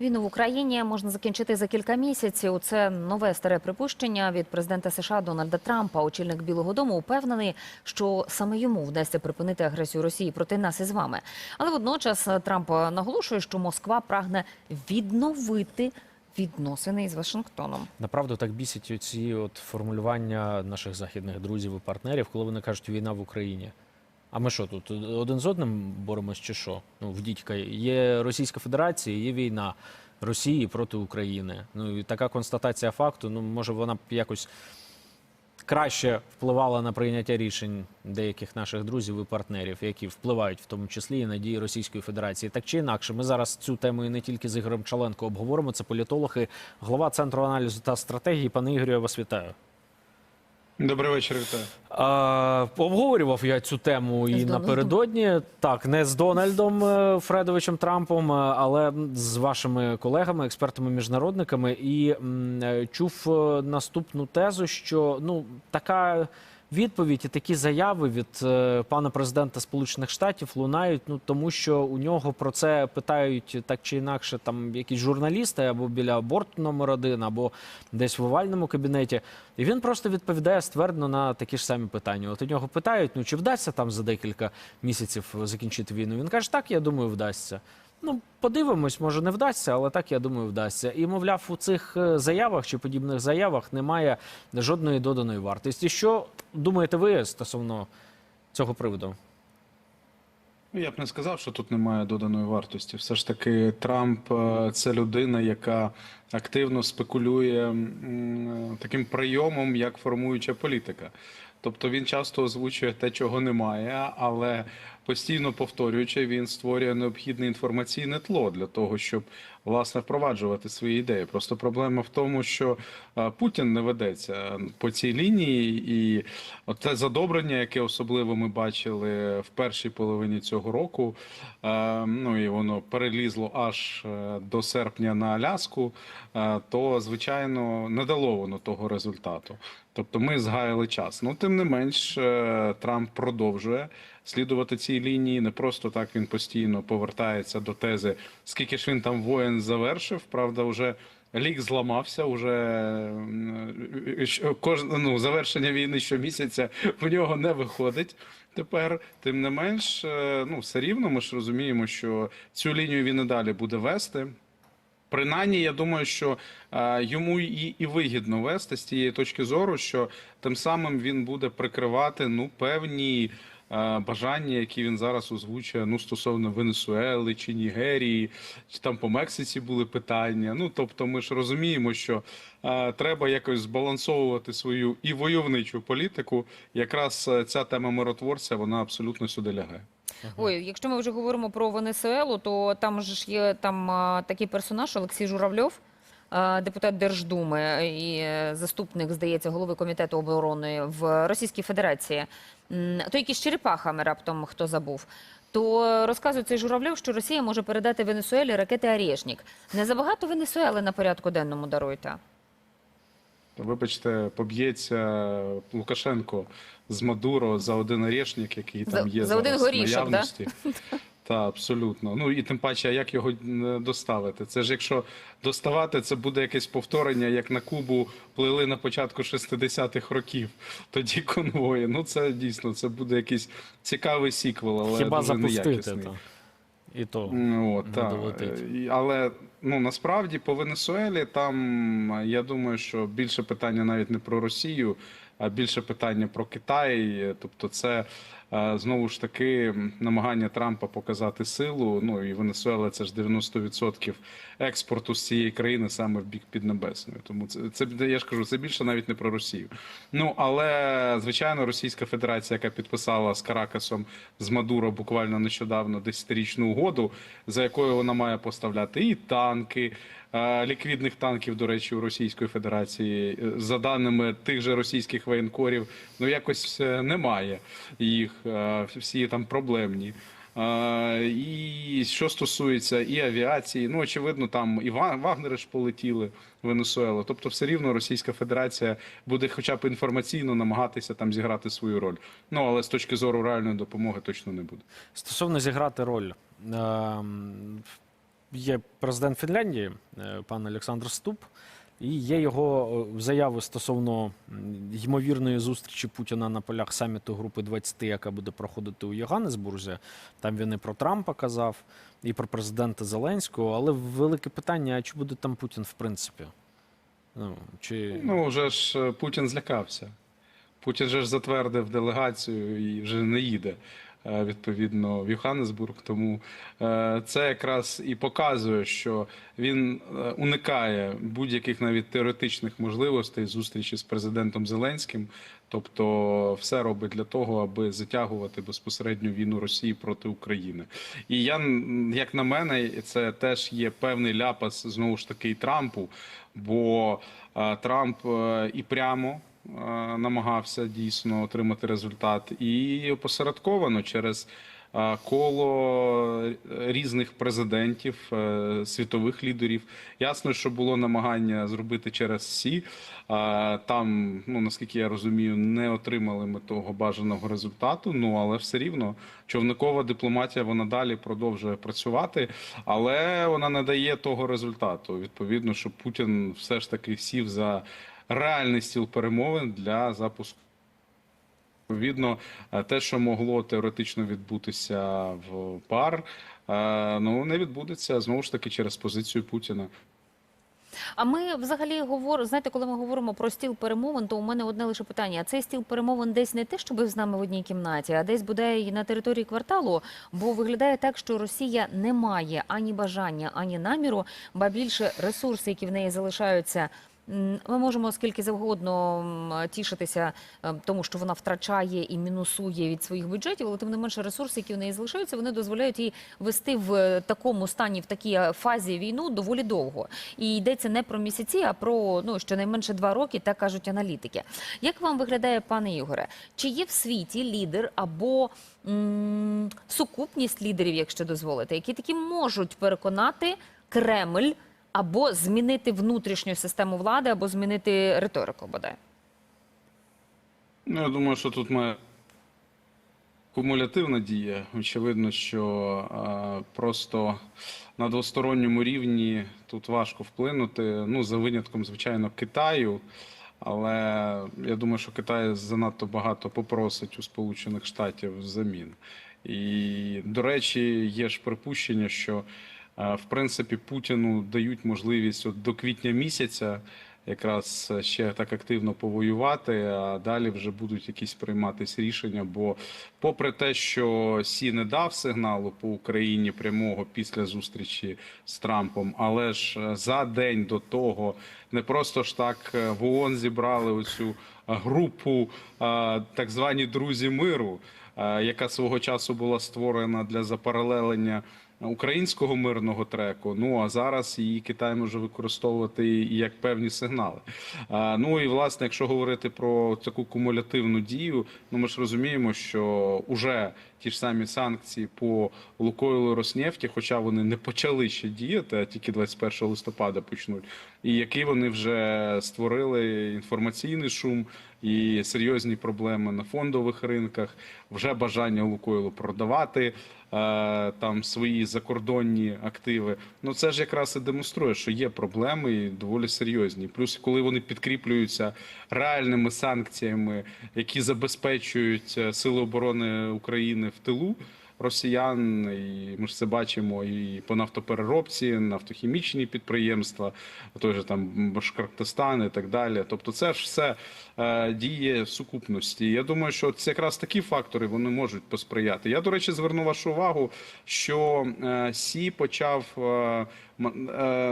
Війну в Україні можна закінчити за кілька місяців. Це нове старе припущення від президента США Дональда Трампа. Очільник Білого Дому упевнений, що саме йому вдасться припинити агресію Росії проти нас із вами. Але водночас Трамп наголошує, що Москва прагне відновити відносини із Вашингтоном. Направду так бісять оці от формулювання наших західних друзів і партнерів, коли вони кажуть війна в Україні. А ми що тут один з одним боремось чи що? Ну в дідька є Російська Федерація, є війна Росії проти України. Ну і така констатація факту. Ну може вона б якось краще впливала на прийняття рішень деяких наших друзів і партнерів, які впливають в тому числі і на дії Російської Федерації. Так чи інакше, ми зараз цю тему і не тільки з Ігорем Чаленко обговоримо. Це політолог і голова центру аналізу та стратегії. Пане Ігорю, я вас вітаю. Добрий вечір, вітаю. А, обговорював я цю тему і напередодні. Так, не з Дональдом е, Фредовичем Трампом, е, але з вашими колегами, експертами-міжнародниками, і м, е, чув наступну тезу, що ну така. Відповідь і такі заяви від е, пана президента Сполучених Штатів лунають. Ну тому, що у нього про це питають так чи інакше, там якісь журналісти або біля борту номер один, або десь в овальному кабінеті. І він просто відповідає ствердно на такі ж самі питання. От у нього питають: ну чи вдасться там за декілька місяців закінчити війну? Він каже, так, я думаю, вдасться. Ну, подивимось, може не вдасться, але так я думаю, вдасться. І мовляв, у цих е, заявах чи подібних заявах немає жодної доданої вартості. Що думаєте ви стосовно цього приводу? Я б не сказав, що тут немає доданої вартості. Все ж таки, Трамп е, це людина, яка активно спекулює таким прийомом, як формуюча політика. Тобто він часто озвучує те, чого немає, але постійно повторюючи, він створює необхідне інформаційне тло для того, щоб власне впроваджувати свої ідеї. Просто проблема в тому, що е, Путін не ведеться по цій лінії, і те задобрення, яке особливо ми бачили в першій половині цього року, е, ну і воно перелізло аж е, до серпня на Аляску, е, то звичайно не дало воно того результату. Тобто ми згаяли час. Ну тим не менш, е, Трамп продовжує слідувати цій лінії. Не просто так він постійно повертається до тези, скільки ж він там воєн завершив. Правда, вже лік зламався. Уже кожне ну, завершення війни щомісяця в нього не виходить. Тепер, тим не менш, е, ну все рівно ми ж розуміємо, що цю лінію він і далі буде вести. Принаймні, я думаю, що е, йому і, і вигідно вести з тієї точки зору, що тим самим він буде прикривати ну певні е, бажання, які він зараз озвучує ну стосовно Венесуели чи Нігерії, чи там по Мексиці були питання. Ну тобто, ми ж розуміємо, що е, треба якось збалансовувати свою і войовничу політику. Якраз е, ця тема миротворця вона абсолютно сюди лягає. Ой, якщо ми вже говоримо про Венесуелу, то там ж є там такий персонаж Олексій Журавльов, депутат Держдуми і е, заступник, здається, голови комітету оборони в Російській Федерації. То якийсь черепахами раптом хто забув. То розказує цей Журавльов, що Росія може передати Венесуелі ракети «Орєшнік». Не забагато Венесуели на порядку денному даруйте. Вибачте, поб'ється Лукашенко з Мадуро за один орешник, який За- там є за один зараз в горішок, да? Та абсолютно. Ну і тим паче, а як його е, доставити? Це ж якщо доставати, це буде якесь повторення, як на Кубу плили на початку 60-х років. Тоді конвої. Ну це дійсно це буде якийсь цікавий сіквел, але Хіба дуже запустити неякісний. то? І то. Ну, От, не. Е, Але ну насправді по Венесуелі там е, я думаю, що більше питання навіть не про Росію, а більше питання про Китай. Тобто, це е, знову ж таки намагання Трампа показати силу. Ну і Венесуела це ж 90% експорту з цієї країни саме в бік Піднебесної. Тому це, це я ж кажу, це більше навіть не про Росію. Ну але звичайно, Російська Федерація, яка підписала з Каракасом з Мадуро буквально нещодавно 10-річну угоду, за якою вона має поставляти і танки. е, Ліквідних танків, до речі, у Російської Федерації, е, за даними тих же російських воєнкорів, ну якось е, немає їх, е, всі там проблемні. Е, І що стосується і авіації, ну очевидно, там і Ва- Вагнери ж полетіли в Венесуелу. Тобто, все рівно Російська Федерація буде, хоча б інформаційно намагатися там зіграти свою роль. Ну але з точки зору реальної допомоги точно не буде. Стосовно зіграти роль. ем, є президент Фінляндії, е, пан Олександр Ступ, і є його е, заяви стосовно ймовірної зустрічі Путіна на полях саміту Групи 20, яка буде проходити у Йоганнесбурзі. Там він і про Трампа казав, і про президента Зеленського. Але велике питання: а чи буде там Путін в принципі? Ну, чи... Ну, вже ж е, Путін злякався. Путін же ж затвердив делегацію і вже не їде відповідно в Йоханнесбург. Тому е, це якраз і показує, що він е, уникає будь-яких навіть теоретичних можливостей зустрічі з президентом Зеленським. Тобто все робить для того, аби затягувати безпосередню війну Росії проти України. І я як на мене, це теж є певний ляпас знову ж таки і Трампу, бо е, Трамп е, і прямо е, намагався дійсно отримати результат, і опосередковано через е, коло різних президентів, е, світових лідерів. Ясно, що було намагання зробити через СІ. Е, Там, ну наскільки я розумію, не отримали ми того бажаного результату. Ну але все рівно човникова дипломатія вона далі продовжує працювати, але вона не дає того результату. Відповідно, що Путін все ж таки сів за реальний стіл перемовин для запуску. Відповідно, е, те, що могло теоретично відбутися в пар, е, ну не відбудеться знову ж таки через позицію Путіна. А ми взагалі говоримо, знаєте, коли ми говоримо про стіл перемовин, то у мене одне лише питання: а цей стіл перемовин десь не те, щоб з нами в одній кімнаті, а десь буде і на території кварталу. Бо виглядає так, що Росія не має ані бажання, ані наміру, ба більше ресурси, які в неї залишаються. Ми можемо скільки завгодно тішитися е, тому, що вона втрачає і мінусує від своїх бюджетів, але тим не менше ресурси, які в неї залишаються, вони дозволяють їй вести в е, такому стані, в такій е, фазі війну доволі довго. І йдеться не про місяці, а про ну щонайменше два роки, так кажуть аналітики. Як вам виглядає, пане Ігоре? Чи є в світі лідер або сукупність лідерів, якщо дозволите, які таки можуть переконати Кремль або змінити внутрішню систему влади, або змінити риторику, бодай? Ну, я думаю, що тут має кумулятивна дія. Очевидно, що е, просто на двосторонньому рівні тут важко вплинути. Ну, за винятком, звичайно, Китаю. Але я думаю, що Китай занадто багато попросить у Сполучених Штатів взамін. І, до речі, є ж припущення, що в принципі Путіну дають можливість от до квітня місяця якраз ще так активно повоювати, а далі вже будуть якісь прийматись рішення. Бо, попри те, що Сі не дав сигналу по Україні прямого після зустрічі з Трампом, але ж е, за день до того не просто ж так е, в ООН зібрали оцю е, групу е, так звані друзі миру, е, яка свого часу була створена для запаралелення українського мирного треку. Ну а зараз її Китай може використовувати як певні сигнали. Ну і власне, якщо говорити про таку кумулятивну дію, ну ми ж розуміємо, що уже ті ж самі санкції по Лукойлу Роснефті, хоча вони не почали ще діяти, а тільки 21 листопада почнуть. І який вони вже створили інформаційний шум і серйозні проблеми на фондових ринках, вже бажання Лукойлу продавати е, там свої закордонні активи. Ну це ж якраз і демонструє, що є проблеми і доволі серйозні. Плюс, коли вони підкріплюються реальними санкціями, які забезпечують е, сили оборони України в тилу. Росіян, і ми ж це бачимо і по нафтопереробці, нафтохімічні підприємства, той же там Башкортостан і так далі. Тобто, це ж все е, діє в сукупності. Я думаю, що це якраз такі фактори вони можуть посприяти. Я, до речі, зверну вашу увагу, що е, Сі почав, е,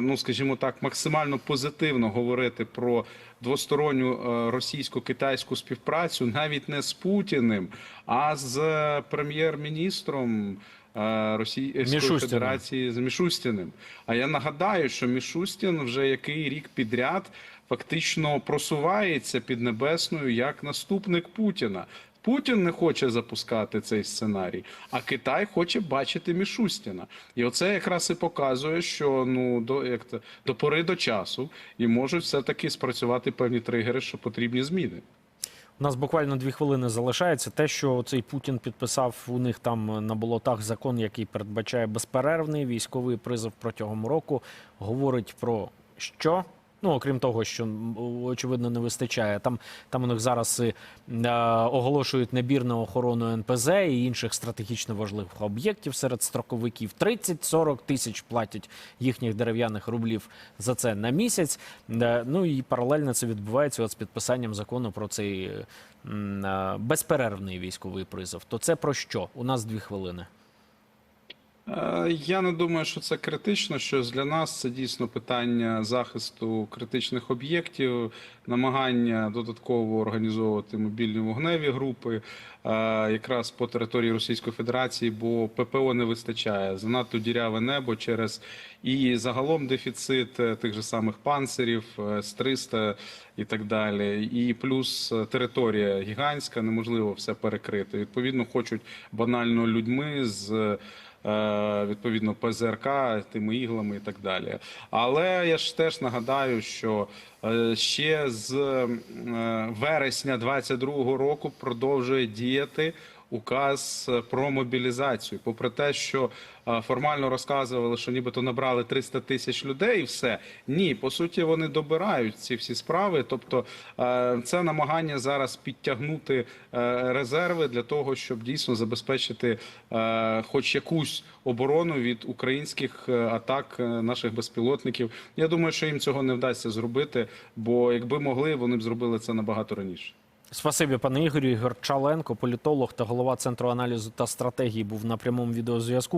ну скажімо так, максимально позитивно говорити про двосторонню е, російсько-китайську співпрацю навіть не з Путіним, а з е, прем'єр-міністром е, Російської Федерації з Мішустіним. А я нагадаю, що Мішустін вже який рік підряд фактично просувається під небесною як наступник Путіна. Путін не хоче запускати цей сценарій, а Китай хоче бачити Мішустіна. І оце якраз і показує, що ну до як то, до пори до часу і можуть все таки спрацювати певні тригери, що потрібні зміни. У нас буквально дві хвилини залишається. Те, що цей Путін підписав у них там на болотах закон, який передбачає безперервний військовий призов протягом року, говорить про що? Ну, окрім того, що очевидно не вистачає. Там, там у них зараз і, е, оголошують набір на охорону НПЗ і інших стратегічно важливих об'єктів серед строковиків. 30-40 тисяч платять їхніх дерев'яних рублів за це на місяць. Е, Ну і паралельно це відбувається от з підписанням закону про цей е, безперервний військовий призов. То це про що? У нас дві хвилини. Е, Я не думаю, що це критично. Що для нас це дійсно питання захисту критичних об'єктів, намагання додатково організовувати мобільні вогневі групи е, якраз по території Російської Федерації, бо ППО не вистачає. Занадто діряве небо через і загалом дефіцит е, тих же самих панцирів, е, С-300 і так далі. І плюс територія гігантська, неможливо все перекрити. Відповідно, хочуть банально людьми з відповідно ПЗРК, тими іглами і так далі. Але я ж теж нагадаю, що е, ще з е, вересня 22-го року продовжує діяти указ е, про мобілізацію. Попри те, що е, формально розказували, що нібито набрали 300 тисяч людей, і все ні, по суті, вони добирають ці всі справи. Тобто, е, це намагання зараз підтягнути резерви для того, щоб дійсно забезпечити хоч якусь оборону від українських атак наших безпілотників. Я думаю, що їм цього не вдасться зробити, бо якби могли, вони б зробили це набагато раніше. Спасибі, пане Ігорю. Ігор Чаленко, політолог та голова центру аналізу та стратегії, був на прямому відеозв'язку.